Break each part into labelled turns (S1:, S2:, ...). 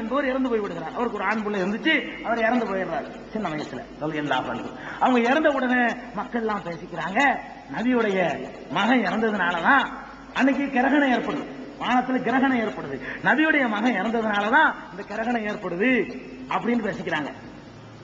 S1: என்பவர் இறந்து போய் விடுகிறார். அவருக்கு ஒரு ஆண் பிள்ளை இருந்துச்சு அவர் இறந்து போயிடுறார். சின்ன வயசுல. எல்லா பண்பு அவங்க இறந்த உடனே மக்கள் எல்லாம் பேசிக்கிறாங்க நபியுடைய மகன் இறந்ததுனாலதான் அன்னைக்கு கிரகணம் ஏற்படுது. வானத்துல கிரகணம் ஏற்படுது. நபியுடைய மகன் இறந்ததுனாலதான் இந்த கிரகணம் ஏற்படுது அப்படின்னு பேசிக்கிறாங்க.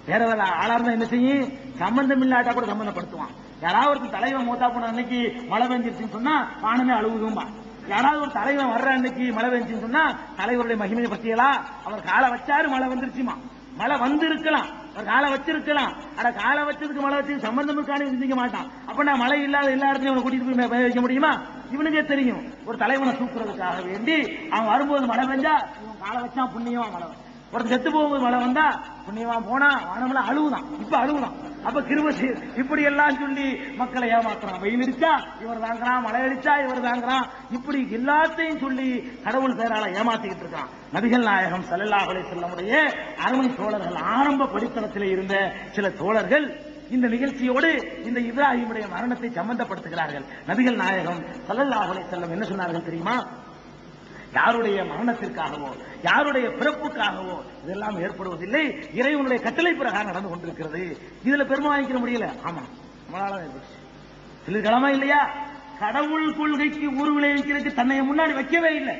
S1: வேற வேற ஆளா இருந்தா என்ன செய்யும்? சம்பந்தம் இல்லாட்டா கூட சம்பந்தப்படுத்துவான். யாராவது தலைவன் மூத்தா போன அன்னைக்கு மழை பெஞ்சிருச்சுன்னு சொன்னா வானமே அழுகுதும்பா யாராவது ஒரு தலைவன் வர்ற அன்னைக்கு மழை பெஞ்சுன்னு சொன்னா தலைவருடைய மகிமையை பத்தியலா அவர் காலை வச்சாரு மழை வந்துருச்சுமா. மழை வந்திருக்கலாம். அவர் காலை வச்சிருக்கலாம். ஆனா காலை வச்சதுக்கு மழை வச்சு சம்பந்தம் இருக்கானு சிந்திக்க மாட்டான். அப்ப நான் மழை இல்லாத எல்லா இடத்துலயும் அவனை கூட்டிட்டு போய் வைக்க முடியுமா? இவனுக்கே தெரியும். ஒரு தலைவனை தூக்குறதுக்காக வேண்டி அவன் வரும்போது மழை பெஞ்சா இவன் காலை வச்சா புண்ணியமா மழை வரும். ஒருத்தன் செத்து போகும்போது மழை வந்தா புண்ணியமா போனா வானமெல்லாம் அழுவுதான். இப்ப அழுவுதான். அப்ப கிருபசி இப்படி எல்லாம் சொல்லி மக்களை ஏமாத்துறான். வெயில் அடிச்சா இவர் தாங்குறான் மழை அடிச்சா இவர் தாங்குறான் இப்படி எல்லாத்தையும் சொல்லி கடவுள் பேரால ஏமாத்திக்கிட்டு இருக்கான். நபிகள் நாயகம் சல்லல்லாஹலை செல்லமுடைய அருமை தோழர்கள் ஆரம்ப படித்தளத்தில் இருந்த சில தோழர்கள் இந்த நிகழ்ச்சியோடு இந்த இப்ராஹிமுடைய மரணத்தை சம்பந்தப்படுத்துகிறார்கள். நபிகள் நாயகம் சல்லல்லாஹலை செல்லம் என்ன சொன்னார்கள் தெரியுமா? யாருடைய மரணத்திற்காகவோ யாருடைய பிறப்புக்காகவோ இதெல்லாம் ஏற்படுவதில்லை. இறைவனுடைய கட்டளை பிரகாரம் நடந்து கொண்டிருக்கிறது. இதுல பெருமை முடியல. ஆமா நம்மளால ஏற்பட்டுச்சு சிலர்களமா இல்லையா? கடவுள் கொள்கைக்கு ஊர் விளைவிக்கிறதுக்கு தன்னை முன்னாடி வைக்கவே இல்லை.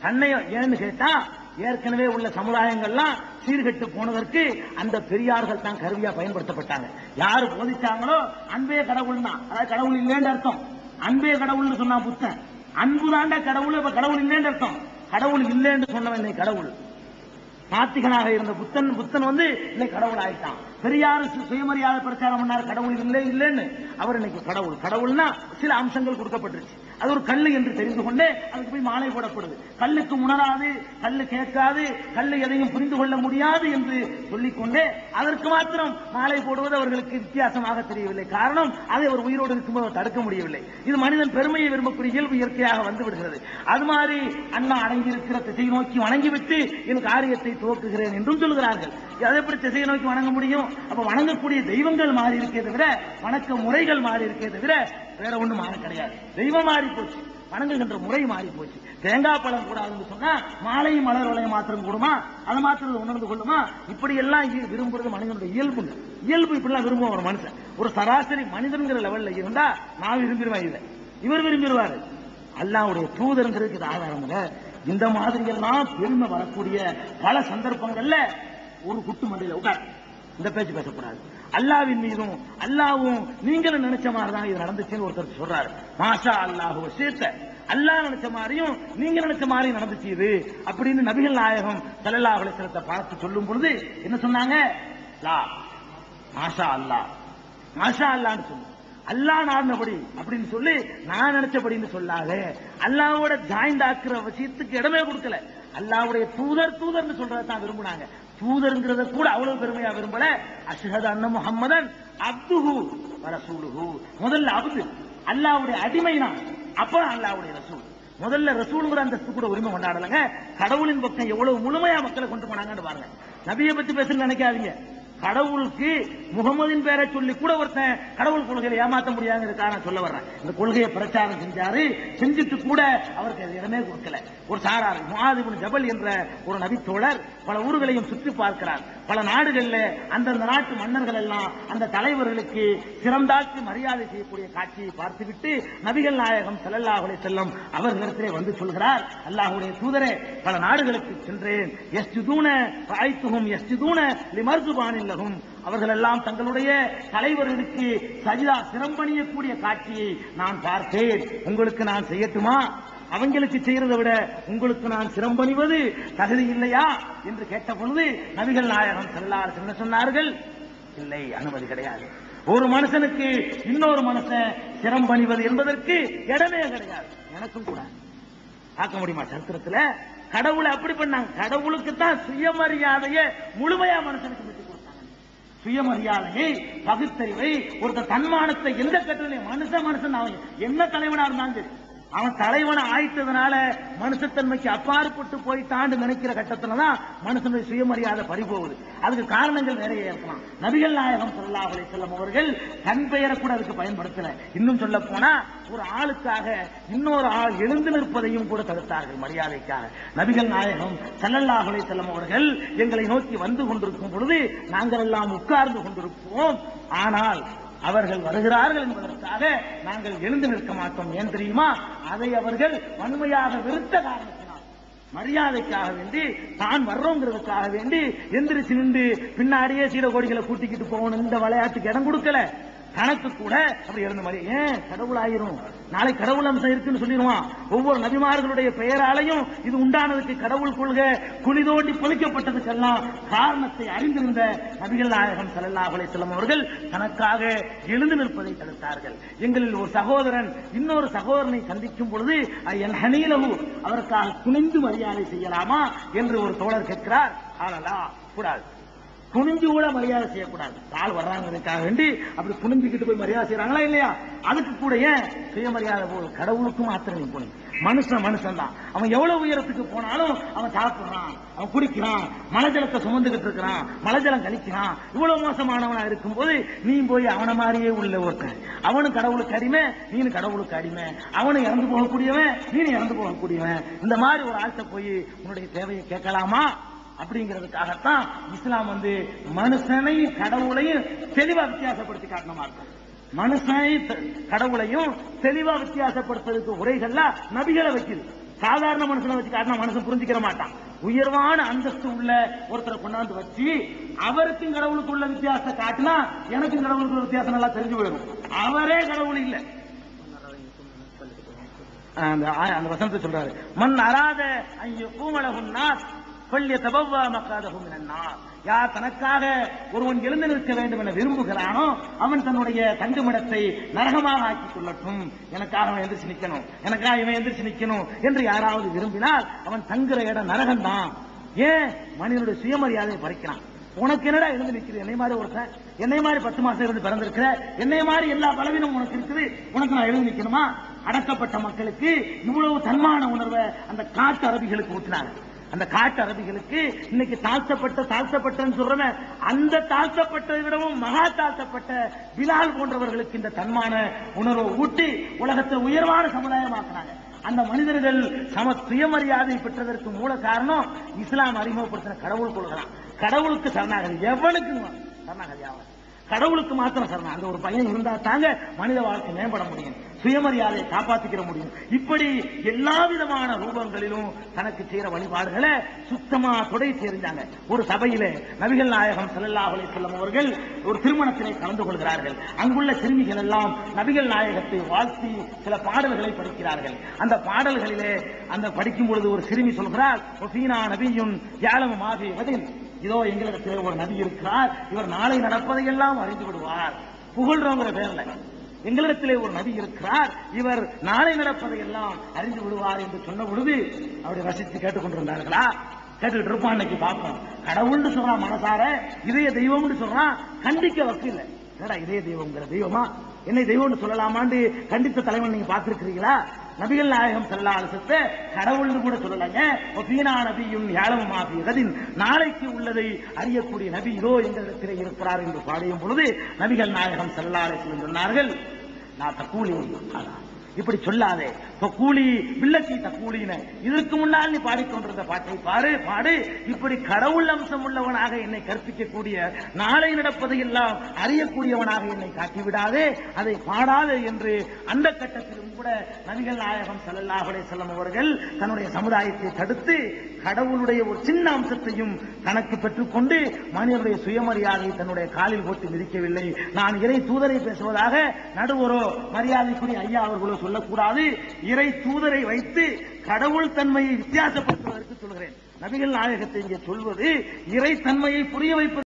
S1: தன்னை ஏன்னு கேட்டா ஏற்கனவே உள்ள சமுதாயங்கள்லாம் சீர்கெட்டு போனதற்கு அந்த பெரியார்கள் தான் கருவியா பயன்படுத்தப்பட்டாங்க. யாரு போதிச்சாங்களோ அன்பே கடவுள் தான் அதாவது கடவுள் இல்லைன்னு அர்த்தம். அன்பே கடவுள்னு சொன்னா புத்தன் அன்பு தாண்டா கடவுள் இப்ப கடவுள் இல்லைன்னு அர்த்தம். கடவுள் இல்லைன்னு சொன்னவன் இன்னைக்கு கடவுள். நாத்திகனாக இருந்த புத்தன் புத்தன் வந்து இன்னைக்கு கடவுள் ஆயிட்டான். பெரியார் சு- சுயமரியாதை பிரச்சாரம் பண்ணார். கடவுள் இல்லை இல்லைன்னு. அவர் இன்னைக்கு கடவுள். கடவுள்னா சில அம்சங்கள் கொடுக்கப்பட்டுருச்சு. அது ஒரு கல்லு என்று தெரிந்து கொண்டே அதுக்கு போய் மாலை போடப்படுது. கல்லுக்கு உணராது கல்லு கேட்காது கல்லு எதையும் புரிந்து கொள்ள முடியாது என்று சொல்லிக்கொண்டே அதற்கு மாத்திரம் மாலை போடுவது அவர்களுக்கு வித்தியாசமாக தெரியவில்லை. காரணம் அதை அவர் உயிரோடு இருக்கும்போது தடுக்க முடியவில்லை. இது மனிதன் பெருமையை விரும்பக்கூடிய இயல்பு இயற்கையாக வந்து விடுகிறது. அது மாதிரி அண்ணா அடங்கியிருக்கிற திசை நோக்கி வணங்கிவிட்டு என் காரியத்தை துவக்குகிறேன் என்றும் சொல்கிறார்கள். அதை எப்படி திசையை நோக்கி வணங்க முடியும்? அப்ப வணங்கக்கூடிய தெய்வங்கள் மாறி இருக்கே தவிர வணக்க முறைகள் மாறி இருக்கே தவிர வேற ஒண்ணும் மாற கிடையாது. தெய்வம் மாறி போச்சு. வணங்குகின்ற முறை மாறி போச்சு. தேங்காய் பழம் கூடாதுன்னு சொன்னா மாலை மலர் வளைய மாத்திரம் கூடுமா? அதை மாத்திரம் உணர்ந்து கொள்ளுமா? இப்படி எல்லாம் விரும்புறது மனிதனுடைய இயல்பு இயல்பு இப்படிலாம் விரும்பும் ஒரு மனுஷன். ஒரு சராசரி மனிதன்கிற லெவல்ல இருந்தா நான் விரும்பிடுவேன் இதை. இவர் விரும்பிடுவாரு. அல்லாவுடைய தூதருங்கிறதுக்கு இது ஆதாரம் இந்த மாதிரி எல்லாம் பெருமை வரக்கூடிய பல சந்தர்ப்பங்கள்ல ஒரு குட்டு மண்டையில உட்கார். இந்த பேச்சு பேசக்கூடாது. அல்லாவின் மீதும் அல்லாவும் நீங்களும் நினைச்ச மாதிரி தான் இது நடந்துச்சுன்னு ஒருத்தர் சொல்றாரு. மாஷா அல்லாஹு சேர்த்த அல்லாஹ் நினைச்ச மாதிரியும் நீங்க நினைச்ச மாதிரியும் நடந்துச்சு இது அப்படின்னு நபிகள் நாயகம் ஸல்லல்லாஹு அலிசலத்தை பார்த்து சொல்லும் பொழுது என்ன சொன்னாங்க? லா மாஷா அல்லாஹ். மாஷா அல்லான்னு சொல்லு. அல்லாஹ் நாடினபடி அப்படின்னு சொல்லி நான் நினைச்சபடின்னு சொல்லாத. அல்லாவோட ஜாயிண்ட் ஆக்குற விஷயத்துக்கு இடமே கொடுக்கல. அல்லாவுடைய தூதர் தூதர்னு சொல்றதை தான் விரும்புனாங்க. தூதருங்கிறத கூட அவ்வளவு பெருமையா விரும்பல. அஷ்ஹது அண்ண முஹம்மதன் அப்துஹு ரசூலுஹு. முதல்ல அப்து அல்லாவுடைய அடிமை தான் அப்புறம் அல்லாவுடைய ரசூல். முதல்ல ரசூலுங்கிற அந்தஸ்து கூட உரிமை கொண்டாடலங்க. கடவுளின் பக்கம் எவ்வளவு முழுமையா மக்களை கொண்டு போனாங்கன்னு பாருங்க. நபியை பத்தி பேசுன்னு நினைக்காதீங்க. கடவுளுக்கு முகமதின் பேரை சொல்லி கூட ஒருத்தன் கடவுள் கொள்கையை ஏமாத்த முடியாதுங்கிறதுக்காக நான் சொல்ல வர்றேன். இந்த கொள்கையை பிரச்சாரம் செஞ்சாரு செஞ்சுட்டு கூட அவருக்கு அது இடமே கொடுக்கல. ஒரு சாரார் முஆதிபுன் ஜபல் என்ற ஒரு நபித்தோழர் பல ஊர்களையும் சுற்றி பார்க்கிறார். பல நாடுகள்ல அந்தந்த நாட்டு மன்னர்கள் எல்லாம் அந்த தலைவர்களுக்கு சிறந்தாக்கு மரியாதை செய்யக்கூடிய காட்சியை பார்த்துவிட்டு நபிகள் நாயகம் செல்லல்லாஹுலே அலைஹி செல்லம் அவர்களிடத்திலே வந்து சொல்கிறார் அல்லாஹுடைய தூதரே பல நாடுகளுக்கு சென்றேன். எஸ்ஜுதூன தூண எஸ்ஜுதூன லிமர்துபானில் லஹும். அவர்கள் எல்லாம் தங்களுடைய தலைவர்களுக்கு சஜிதா சிரம்பணியக்கூடிய காட்சியை நான் பார்த்தேன். உங்களுக்கு நான் செய்யட்டுமா? அவங்களுக்கு செய்யறதை விட உங்களுக்கு நான் சிரம்பணிவது தகுதி இல்லையா? என்று கேட்ட பொழுது நபிகள் நாயகம் செல்லார் என்ன சொன்னார்கள் இல்லை அனுமதி கிடையாது. ஒரு மனுஷனுக்கு இன்னொரு மனுஷன் சிரம்பணிவது என்பதற்கு இடமே கிடையாது. எனக்கும் கூட. பார்க்க முடியுமா? சரித்திரத்துல கடவுளை அப்படி பண்ணாங்க. கடவுளுக்கு தான் சுயமரியாதையை முழுமையா மனுஷனுக்கு சுயமரியாதையை பகுத்தறிவை ஒருத்தர் தன்மானத்தை எந்த கட்டளையும் மனுஷன் மனுஷன் அவன் என்ன தலைவனா இருந்தாலும் சரி. அவன் தலைவனை ஆயிட்டதுனால மனுஷத்தன்மைக்கு அப்பாற்பட்டு போயிட்டான்னு நினைக்கிற கட்டத்துல தான் மனுஷனுடைய சுயமரியாதை பறிபோகுது. அதுக்கு காரணங்கள் நிறைய இருக்கலாம். நபிகள் நாயகம் ஸல்லல்லாஹு அலைஹி வஸல்லம் அவர்கள் தன் பெயரை கூட அதுக்கு பயன்படுத்தல. இன்னும் சொல்ல போனா ஒரு ஆளுக்காக இன்னொரு ஆள் எழுந்து நிற்பதையும் கூட தடுத்தார்கள் மரியாதைக்காக. நபிகள் நாயகம் ஸல்லல்லாஹு அலைஹி அவர்கள் எங்களை நோக்கி வந்து கொண்டிருக்கும் பொழுது நாங்கள் எல்லாம் உட்கார்ந்து கொண்டிருப்போம். ஆனால் அவர்கள் வருகிறார்கள் என்பதற்காக நாங்கள் எழுந்து நிற்க மாட்டோம். ஏன் தெரியுமா? அதை அவர்கள் வன்மையாக வெறுத்த காரணத்தினால் மரியாதைக்காக வேண்டி தான் வர்றோங்கிறதுக்காக வேண்டி எந்திரிச்சு நின்று பின்னாடியே சீடகோடிகளை கூட்டிக்கிட்டு போகணும். இந்த விளையாட்டுக்கு இடம் கொடுக்கல. கணக்கு கூட அப்படி இருந்த மாதிரி. ஏன்? கடவுள் ஆயிரும் நாளை கடவுள் அம்சம் இருக்குன்னு சொல்லிடுவான். ஒவ்வொரு நபிமார்களுடைய பெயராலையும் இது உண்டானதுக்கு கடவுள் கொள்கை குழி தோண்டி பொழிக்கப்பட்டதுக்கெல்லாம் காரணத்தை அறிந்திருந்த நபிகள் நாயகம் ஸல்லல்லாஹு அலைஹி அவர்கள் தனக்காக எழுந்து நிற்பதை தடுத்தார்கள். எங்களில் ஒரு சகோதரன் இன்னொரு சகோதரனை சந்திக்கும் பொழுது என் ஹனீலகு அவருக்காக துணிந்து மரியாதை செய்யலாமா? என்று ஒரு தோழர் கேட்கிறார். ஆளலா கூடாது. குனிஞ்சு கூட மரியாதை செய்யக்கூடாது. ஆள் வர்றாங்கிறதுக்காக வேண்டி அப்படி குனிஞ்சுக்கிட்டு போய் மரியாதை செய்யறாங்களா இல்லையா? அதுக்கு கூட ஏன் சுயமரியாதை போல் கடவுளுக்கும் மாத்திரம் நீ மனுஷன் மனுஷன் தான். அவன் எவ்வளவு உயரத்துக்கு போனாலும் அவன் சாப்பிடுறான் அவன் குடிக்கிறான் மலைஜலத்தை சுமந்துகிட்டு இருக்கிறான் மலைஜலம் கழிக்கிறான். இவ்வளவு மோசமானவனா இருக்கும்போது நீ போய் அவனை மாதிரியே உள்ள ஒருத்தன். அவனும் கடவுளுக்கு அடிமை நீனு கடவுளுக்கு அடிமை. அவனும் இறந்து போகக்கூடியவன் நீனு இறந்து போகக்கூடியவன். இந்த மாதிரி ஒரு ஆழ்த்த போய் உன்னுடைய தேவையை கேட்கலாமா? அப்படிங்கிறதுக்காகத்தான் இஸ்லாம் வந்து மனுஷனையும் கடவுளையும் தெளிவா வித்தியாசப்படுத்தி காரணமா இருக்கும் மனுஷனை கடவுளையும் தெளிவா வித்தியாசப்படுத்துறதுக்கு உரைகள்ல நபிகளை வைக்குது. சாதாரண மனுஷனை வச்சு காட்டினா மனுஷன் புரிஞ்சுக்கிற மாட்டான். உயர்வான அந்தஸ்து உள்ள ஒருத்தரை கொண்டாந்து வச்சு அவருக்கும் கடவுளுக்கு உள்ள வித்தியாசத்தை காட்டினா எனக்கும் கடவுளுக்கு உள்ள வித்தியாசம் நல்லா தெரிஞ்சு போயிடும். அவரே கடவுள் இல்லை. அந்த அந்த வசனத்தை சொல்றாரு. மண் அராத ஐயோ பூமலகும் யார் தனக்காக ஒருவன் எழுந்து நிற்க வேண்டும் என விரும்புகிறானோ அவன் தன்னுடைய தங்குமிடத்தை நரகமாக ஆக்கிக் கொள்ளட்டும். எனக்காக அவன் எந்திரிச்சு நிக்கணும். எனக்காக இவன் எந்திரிச்சு நிக்கணும் என்று யாராவது விரும்பினால் அவன் தங்குற இடம் நரகம் தான் ஏன்? மனிதனுடைய சுயமரியாதையை பறிக்கிறான். உனக்கு என்னடா இருந்து நிற்கிறது என்னை மாதிரி ஒருத்தன்? என்னை மாதிரி பத்து மாசம் இருந்து பிறந்திருக்கிற? என்னை மாதிரி எல்லா பலவீனமும் உனக்கு இருக்குது? உனக்கு நான் எழுந்து நிக்கணுமா? அடக்கப்பட்ட மக்களுக்கு இவ்வளவு தன்மான உணர்வை அந்த காட்டு அரபிகளுக்கு ஊற்றினாங்க அந்த காட்டு அரபிகளுக்கு இன்னைக்கு தாழ்த்தப்பட்ட தாழ்த்தப்பட்டன்னு சொல்றவன் அந்த தாழ்த்தப்பட்டதை விடவும் மகா தாழ்த்தப்பட்ட பிலால் போன்றவர்களுக்கு இந்த தன்மான உணர்வை ஊட்டி உலகத்தை உயர்வான சமுதாயமாக்குறாங்க. அந்த மனிதர்கள் சம சுயமரியாதை பெற்றதற்கு மூல காரணம் இஸ்லாம் அறிமுகப்படுத்தின கடவுள் கொள்கிறான் கடவுளுக்கு சரணாகதி எவனுக்கு சரணாகதி ஆகும் கடவுளுக்கு மாத்திரம் சரணம். அந்த ஒரு பையன் இருந்தா தாங்க மனித வாழ்க்கை மேம்பட முடியும். சுயமரியாதையை காப்பாத்திக்கிற முடியும். இப்படி எல்லா விதமான ரூபங்களிலும் தனக்கு செய்யற வழிபாடுகளை சுத்தமா தொடை தெரிஞ்சாங்க. ஒரு சபையில நபிகள் நாயகம் செல்லல்லாஹலை செல்லும் அவர்கள் ஒரு திருமணத்திலே கலந்து கொள்கிறார்கள். அங்குள்ள சிறுமிகள் எல்லாம் நபிகள் நாயகத்தை வாழ்த்தி சில பாடல்களை படிக்கிறார்கள். அந்த பாடல்களிலே அந்த படிக்கும் பொழுது ஒரு சிறுமி சொல்கிறார் "ஒஃபீனா நபியும் யாலமு மாஃபி வதின். இதோ எங்களுக்கு ஒரு நபி இருக்கிறார். இவர் நாளை நடப்பதையெல்லாம் அறிந்து விடுவார். புகழ்றோங்கிற பேர்ல எங்களிடத்திலே ஒரு நபி இருக்கிறார். இவர் நாளை நடப்பதையெல்லாம் அறிந்து விடுவார் என்று சொன்ன பொழுது அப்படி ரசித்து கேட்டுக்கொண்டிருந்தார்களா கேட்டுக்கிட்டு இருப்பான் இன்னைக்கு பார்ப்போம் கடவுள்னு சொல்றான் மனசார இதய தெய்வம்னு சொல்றான் கண்டிக்க வக்கில்லை என்னடா இதய தெய்வம்ங்கிற தெய்வமா? என்னை தெய்வம்னு சொல்லலாமான்னு கண்டித்த தலைவன் நீங்க பார்த்திருக்கிறீங்களா? நபிகள் நாயகம் ஸல்லல்லாஹு அலைஹி கடவுள்னு கூட சொல்லலைங்க ஒபீனா நபியும் யாழமும் ஆபியதின் நாளைக்கு உள்ளதை அறியக்கூடிய நபி இதோ எங்களிடத்திலே இருக்கிறார் என்று பாடியும் பொழுது நபிகள் நாயகம் ஸல்லல்லாஹு அலைஹி சொன்னார்கள் நான் தக்கூலி அதான். இப்படி சொல்லாதே. கூலி வில்லச்சி தக்கூலின இதற்கு முன்னால் நீ பாடிக்கொண்டிருந்த பாட்டை பாரு பாடு. இப்படி கடவுள் அம்சம் உள்ளவனாக என்னை கற்பிக்கக்கூடிய நாளை நடப்பதையெல்லாம் அறியக்கூடியவனாக என்னை காட்டிவிடாதே. அதை பாடாதே என்று அந்த கட்டத்திலும் கூட நபிகள் நாயகம் செல்லல்லாஹுடைய செல்லம் அவர்கள் தன்னுடைய சமுதாயத்தை தடுத்து கடவுளுடைய ஒரு சின்ன அம்சத்தையும் தனக்கு பெற்றுக்கொண்டு மனிதனுடைய சுயமரியாதை தன்னுடைய காலில் போட்டு மிதிக்கவில்லை. நான் இறை தூதரை பேசுவதாக நடுவரோ மரியாதைக்குரிய ஐயா அவர்களோ சொல்லக்கூடாது. இறை தூதரை வைத்து கடவுள் தன்மையை வித்தியாசப்படுத்துவதற்கு சொல்கிறேன். நபிகள் நாயகத்தை இங்கே சொல்வது இறை தன்மையை புரிய வைப்பது